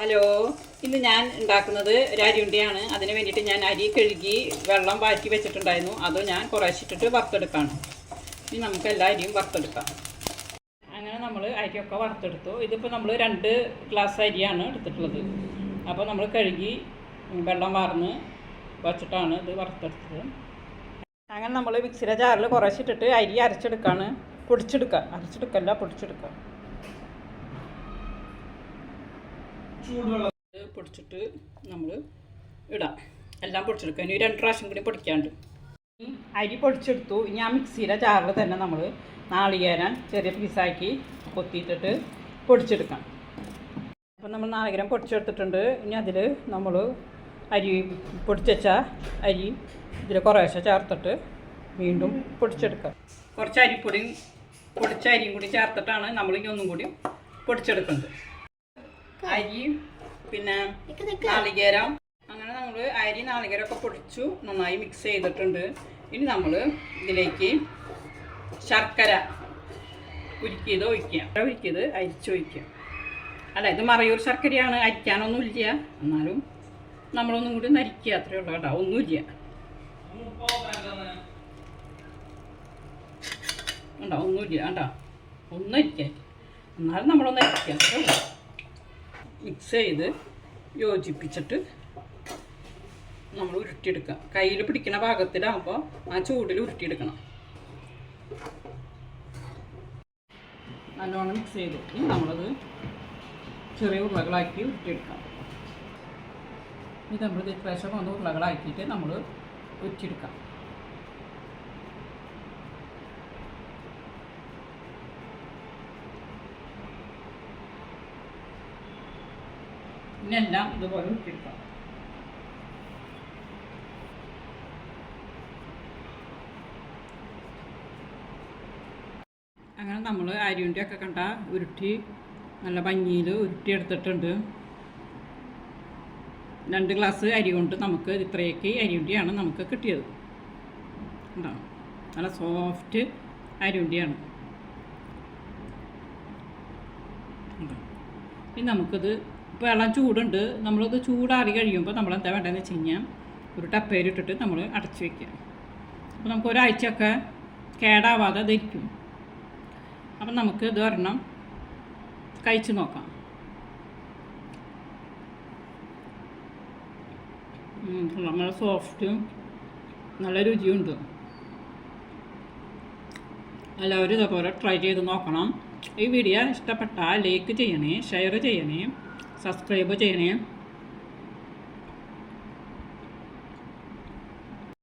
Hello. ഇന്ന് ഞാൻ ഉണ്ടാക്കുന്നത് ഒരു അരിയുണ്ടിയാണ് അതിന് വേണ്ടിയിട്ട് ഞാൻ അരി കഴുകി വെള്ളം വാറ്റി വെച്ചിട്ടുണ്ടായിരുന്നു. അത് ഞാൻ കുറേശ്ശിട്ടിട്ട് വറുത്തെടുക്കാണ്. ഇനി നമുക്ക് എല്ലാ അരിയും വറുത്തെടുക്കാം. അങ്ങനെ നമ്മൾ അരിയൊക്കെ വറുത്തെടുത്തു. ഇതിപ്പോൾ നമ്മൾ രണ്ട് ഗ്ലാസ് അരിയാണ് എടുത്തിട്ടുള്ളത്. അപ്പോൾ നമ്മൾ കഴുകി വെള്ളം വാർന്ന് വച്ചിട്ടാണ് ഇത് വറുത്തെടുത്തത്. അങ്ങനെ നമ്മൾ മിക്സിയുടെ ജാറിൽ കുറച്ചിട്ടിട്ട് അരി അരച്ചെടുക്കാണ്. പൊടിച്ചെടുക്കുക അരച്ചെടുക്കല്ല പൊടിച്ചെടുക്കുക പൊടിച്ചിട്ട് നമ്മൾ ഇടാം. എല്ലാം പൊടിച്ചെടുക്കുക ഇനി രണ്ട് പ്രാവശ്യം കൂടി പൊടിക്കാണ്ട്. അരി പൊടിച്ചെടുത്തു. ഇനി ആ മിക്സിയുടെ ജാറിൽ തന്നെ നമ്മൾ നാളികേരം ചെറിയ പീസാക്കി കൊത്തിയിട്ടിട്ട് പൊടിച്ചെടുക്കാം. അപ്പം നമ്മൾ നാളികേരം പൊടിച്ചെടുത്തിട്ടുണ്ട്. ഇനി അതിൽ നമ്മൾ അരി പൊടിച്ച അരി ഇതിൽ കുറേശ്ശെ ചേർത്തിട്ട് വീണ്ടും പൊടിച്ചെടുക്കാം. കുറച്ച് അരിപ്പൊടിയും പൊടിച്ച അരിയും കൂടി ചേർത്തിട്ടാണ് നമ്മൾ കൂടി പൊടിച്ചെടുക്കുന്നത്. അരി പിന്നെ നാളികേരം. അങ്ങനെ നമ്മൾ അരി നാളികേരമൊക്കെ പൊടിച്ചു നന്നായി മിക്സ് ചെയ്തിട്ടുണ്ട്. ഇനി നമ്മൾ ഇതിലേക്ക് ശർക്കര ഉരുക്കിയത് ഒഴിക്കുക. ഉരുക്കിയത് അരിച്ചൊഴിക്കുക അല്ല ഇത് മറയൂർ ശർക്കരയാണ്. അരിക്കാനൊന്നുമില്ല എന്നാലും നമ്മളൊന്നും കൂടി ഒന്ന് അരിക്കുക. അത്രയേ ഉള്ളൂ കേട്ടോ. ഒന്നുമില്ല ഉണ്ടോ ഒന്നുമില്ല കണ്ടോ? ഒന്നും അരിക്കാം എന്നാലും നമ്മളൊന്ന് അരിക്കുക. അത്രേ ഉള്ളൂ. മിക്സ് ചെയ്ത് യോജിപ്പിച്ചിട്ട് നമ്മൾ ഉരുട്ടിയെടുക്കുക. കയ്യിൽ പിടിക്കുന്ന ഭാഗത്തിലാകുമ്പോൾ ആ ചൂടിൽ ഉരുട്ടിയെടുക്കണം. നല്ലോണം മിക്സ് ചെയ്തിട്ട് നമ്മളത് ചെറിയ ഉരുളകളാക്കി ഉരുട്ടിയെടുക്കാം. ഇത് നമ്മൾ ഇത് പ്രാവശ്യം ഒന്ന് ഉരുളകളാക്കിയിട്ട് നമ്മൾ ഉരുട്ടിയെടുക്കാം. പിന്നെല്ലാം ഇതുപോലെ ഉരുട്ടിയെടുക്കാം അങ്ങനെ നമ്മൾ അരിയുണ്ടി ഒക്കെ കണ്ട ഉരുട്ടി നല്ല ഭംഗിയിൽ ഉരുട്ടി എടുത്തിട്ടുണ്ട്. രണ്ട് ഗ്ലാസ് അരി കൊണ്ട് നമുക്ക് ഇത്രയൊക്കെ അരിയുണ്ടിയാണ് നമുക്ക് കിട്ടിയത്. കണ്ടോ? നല്ല സോഫ്റ്റ് അരിയുണ്ടിയാണ് ഉണ്ടോ ഇനി നമുക്കിത് ഇളം ചൂടുണ്ട്. നമ്മളത് ചൂടാറി കഴിയുമ്പോൾ നമ്മൾ എന്താ വേണ്ടതെന്ന് വെച്ച് കഴിഞ്ഞാൽ ഒരു ടപ്പേരിട്ടിട്ട് നമ്മൾ അടച്ചു വയ്ക്കുക അപ്പോൾ നമുക്ക് ഒരാഴ്ചയൊക്കെ കേടാവാതെ ധരിക്കും അപ്പം നമുക്ക് ഇത് ഒരെണ്ണം കഴിച്ചു നോക്കാം. നമ്മൾ സോഫ്റ്റും നല്ല രുചിയുണ്ട്. എല്ലാവരും ഇതേപോലെ ട്രൈ ചെയ്ത് നോക്കണം. ഈ വീഡിയോ ഇഷ്ടപ്പെട്ടാൽ ലൈക്ക് ചെയ്യണേ ഷെയർ ചെയ്യണേ. സബ്സ്ക്രൈബ് ചെയ്യണേ.